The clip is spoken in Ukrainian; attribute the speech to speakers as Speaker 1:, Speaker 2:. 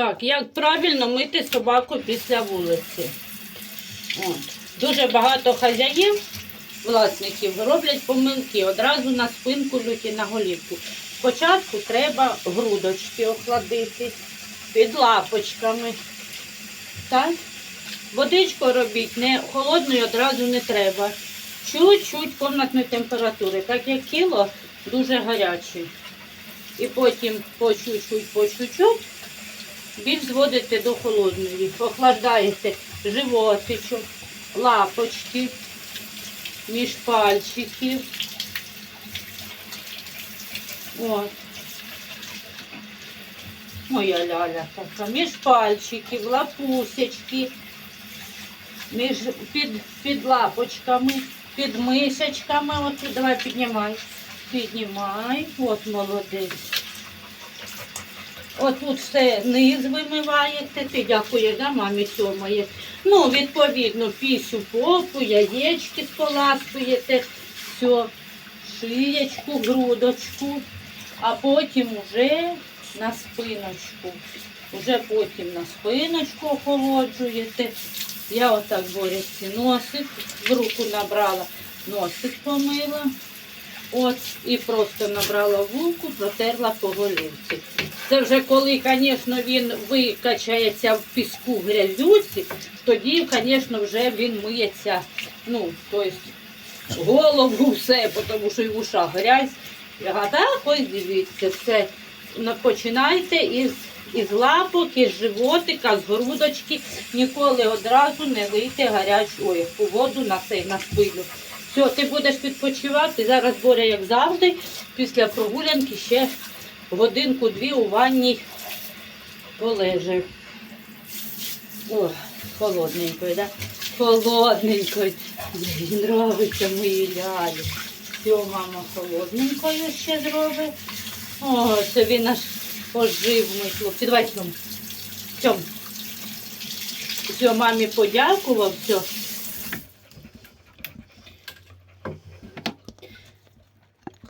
Speaker 1: Так, як правильно мити собаку після вулиці? От. Дуже багато хазяїв, власників роблять помилки одразу на спинку люті на голівку. Спочатку треба грудочки охладити під лапочками. Так? Водичку робіть, не холодною одразу не треба. Чуть-чуть комнатної температури, так як тіло дуже гаряче. І потім по чуть-чуть, по чуть-чуть більш зводите до холодної. Охлаждаєте животичок, лапочки, між пальчиків. От. Моя ляля така. Між пальчиків, лапусечки, між, під, під лапочками, під мишечками. От, давай піднімай. Піднімай. От молодець. От тут все низ вимиваєте. Ти дякуєш, да, мамі сьомої. Ну, відповідно, пісю попу, яєчки споласкуєте, все, шиєчку, грудочку, а потім уже на спиночку. Уже потім на спиночку охолоджуєте. Я отак борюся носик, в руку набрала, носик помила. От, і просто набрала в руку, протерла по голівці. Це вже коли, звісно, він викачається в піску грязюці, тоді, звісно, вже він миється, ну, тобто голову, все, тому що і в ушах грязь. А так ось дивіться, все. Починайте із, із лапок, із животика, з грудочки. Ніколи одразу не лийте гарячу ой, воду на цей, на спину. Все, ти будеш відпочивати. Зараз Боря, як завжди, після прогулянки ще годинку-дві у ванні полежи. О, холодненькою, да? Холодненькою. Нравиться мої лялі. Все, мама холодненькою ще зробить. О, це він наш поживний хлопці. Давай. Цьому. Все, мамі подякував, все.